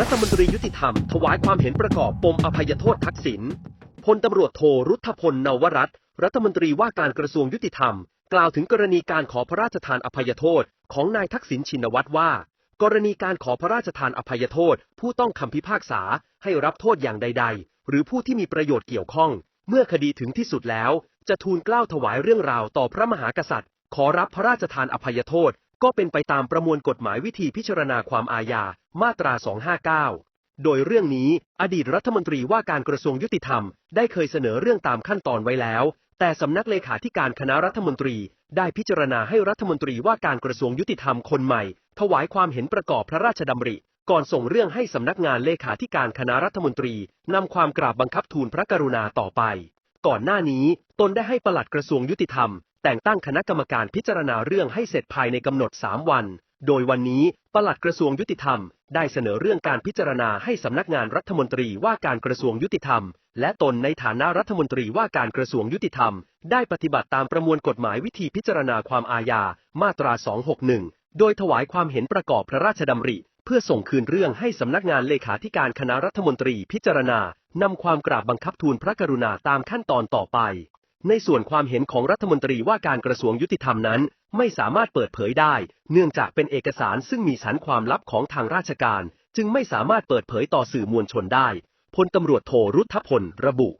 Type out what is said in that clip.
รัฐมนตรียุติธรรม ถวายความเห็นประกอบปมอภัยโทษทักษิณพลตำรวจโทรุทธพลนวรัตน์รัฐมนตรีว่าการกระทรวงยุติธรรม กล่าวถึงกรณีการขอพระราชทานอภัยโทษของนายทักษิณชินวัตรว่า กรณีการขอพระราชทานอภัยโทษ ผู้ต้องคำพิพากษาให้รับโทษอย่างใด ๆ หรือผู้ที่มีประโยชน์เกี่ยวข้อง เมื่อคดีถึงที่สุดแล้ว จะทูลเกล้าถวายเรื่องราวต่อพระมหากษัตริย์ ขอรับพระราชทานอภัยโทษ ก็เป็นไปตามประมวลกฎหมายวิธีพิจารณาความอาญา มาตรา 259 โดยเรื่องนี้อดีตรัฐมนตรีว่าการกระทรวงยุติธรรม ได้เคยเสนอเรื่องตามขั้นตอนไว้แล้ว แต่สำนักเลขาธิการคณะรัฐมนตรี ได้พิจารณาให้รัฐมนตรีว่าการกระทรวงยุติธรรมคนใหม่ ถวายความเห็นประกอบพระราชดำริ ก่อนส่งเรื่องให้สำนักงานเลขาธิการคณะรัฐมนตรีนำความกราบบังคับทูลพระกรุณาต่อไป ก่อนหน้านี้ตนได้ให้ปลัดกระทรวงยุติธรรม แต่งตั้งคณะกรรมการพิจารณาเรื่องให้เสร็จภายในกำหนด 3 วัน โดยวันนี้ปลัดกระทรวงยุติธรรม ได้เสนอเรื่องการพิจารณาให้สำนักงานรัฐมนตรีว่าการกระทรวงยุติธรรม และตนในฐานะรัฐมนตรีว่าการกระทรวงยุติธรรม ได้ปฏิบัติตามประมวลกฎหมายวิธีพิจารณาความอาญา มาตรา 261 โดยถวายความเห็นประกอบพระราชดำริเพื่อส่งคืนเรื่องให้สำนักงานเลขาธิการคณะรัฐมนตรีพิจารณานำความกราบบังคับทูลพระกรุณาตามขั้นตอนต่อไป ในส่วนความเห็นของรัฐมนตรีว่าการกระทรวงยุติธรรมนั้น ไม่สามารถเปิดเผยได้ เนื่องจากเป็นเอกสารซึ่งมีสันความลับของทางราชการ จึงไม่สามารถเปิดเผยต่อสื่อมวลชนได้พลตำรวจโทรุทธพล ระบุ